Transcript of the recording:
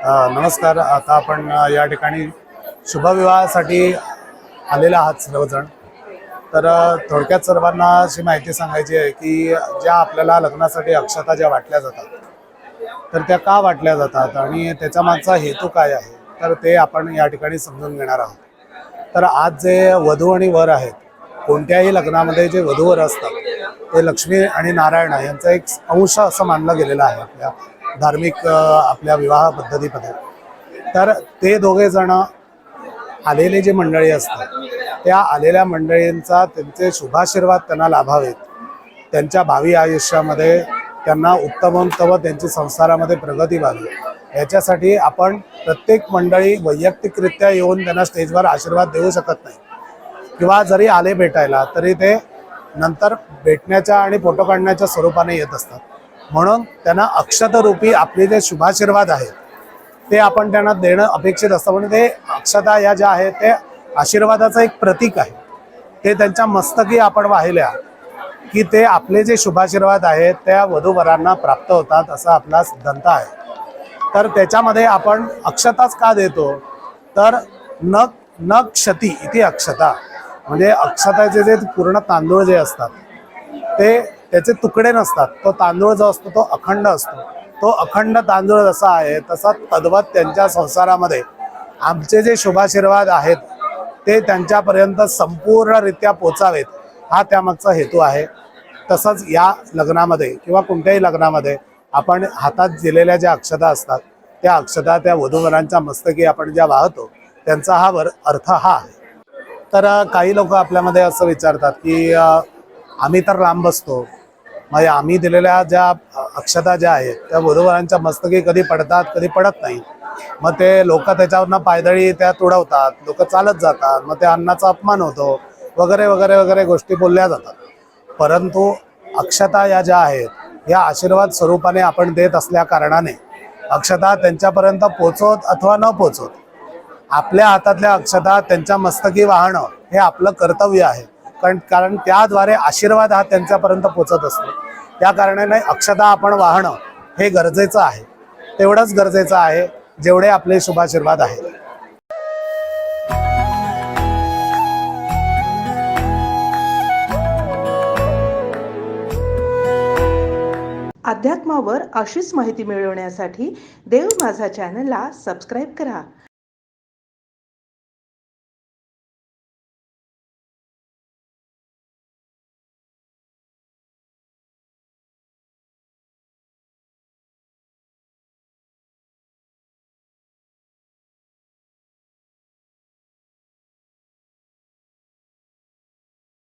नमस्कार. आता आपण या ठिकाणी शुभविवाहासाठी आलेला आहात सर्वजण. तर थोडक्यात सर्वांना अशी माहिती सांगायची आहे की ज्या आपल्याला लग्नासाठी अक्षता ज्या वाटल्या जातात तर त्या का वाटल्या जातात आणि त्याच्या मागचा हेतू काय आहे तर ते आपण या ठिकाणी समजून घेणार आहोत. तर आज जे वधू आणि वर आहेत कोणत्याही लग्नामध्ये जे वधूवर असतात ते लक्ष्मी आणि नारायण यांचा एक अंश असं मानलं गेलेलं आहे आपल्या धार्मिक आपल्या विवाह पद्धतीमध्ये. तर ते दोघे जण आलेले जे मंडळी असतात त्या आलेल्या मंडळींचा त्यांचे शुभाशीर्वाद त्यांना लाभावेत. त्यांच्या भावी आयुष्यामध्ये त्यांना उत्तमोत्तम त्यांची संसारामध्ये प्रगती व्हावी. याच्यासाठी आपण प्रत्येक मंडळी वैयक्तिकरित्या येऊन त्यांना स्टेजवर आशीर्वाद देऊ शकत नाही. किंवा जरी आले भेटायला तरी ते नंतर भेटण्याच्या आणि फोटो काढण्याच्या स्वरूपाने येत असतात. म्हणून त्यांना अक्षतरूपी आपले जे शुभाशीर्वाद आहेत ते आपण त्यांना देणं अपेक्षित असतं. म्हणून ते अक्षता या ज्या आहेत ते आशीर्वादाचं एक प्रतीक आहे. ते त्यांच्या मस्तकी आपण वाहिल्या की ते आपले जे शुभाशीर्वाद आहेत त्या वधूवरांना प्राप्त होतात असा आपला सिद्धांत आहे. तर त्याच्यामध्ये आपण अक्षताच का देतो? तर न न क्षती इथे अक्षता. म्हणजे अक्षताचे जे पूर्ण तांदूळ जे असतात ते त्याचे तुकडे नसतात. तो तांदूळ जो असतो तो अखंड असतो. तो अखंड तांदूळ जसा आहे तसा तद्वत त्यांच्या संसारामध्ये आमचे जे शुभाशीर्वाद आहेत ते त्यांच्यापर्यंत संपूर्णरित्या पोचावेत. हा त्यामागचा हेतू आहे. तसंच या लग्नामध्ये किंवा कोणत्याही लग्नामध्ये आपण हातात दिलेल्या ज्या अक्षता असतात त्या अक्षता त्या वधूवरांच्या मस्तकी आपण ज्या वाहतो त्यांचा हा वर अर्थ हा आहे. तर काही लोक आपल्यामध्ये असं विचारतात की आम्ही तर लांब बसतो म्हणजे आम्ही दिलेल्या ज्या अक्षता ज्या आहेत त्या वधूवरांच्या मस्तकी कधी पडतात कधी पडत नाही. मग ते लोक त्याच्यावरनं पायदळी त्या तुडवतात लोक चालत जातात मग त्या अन्नाचा अपमान होतो वगैरे वगैरे वगैरे गोष्टी बोलल्या जातात. परंतु अक्षता या ज्या आहेत या आशीर्वाद स्वरूपाने आपण देत असल्या कारणाने अक्षता त्यांच्यापर्यंत पोचवत अथवा न पोचवत आपल्या हातातल्या अक्षता त्यांच्या मस्तकी वाहणं हे आपलं कर्तव्य आहे. कारण कारण त्याद्वारे आशीर्वाद हा त्यांच्यापर्यंत पोचत असतो. त्या कारणाने अक्षता आपण वाहणं हे गरजेचं आहे. तेवढंच गरजेचं आहे जेवढे आपले शुभाशीर्वाद आहेत. अध्यात्मावर अशीच माहिती मिळवण्यासाठी देव माझा चॅनलला सबस्क्राईब करा.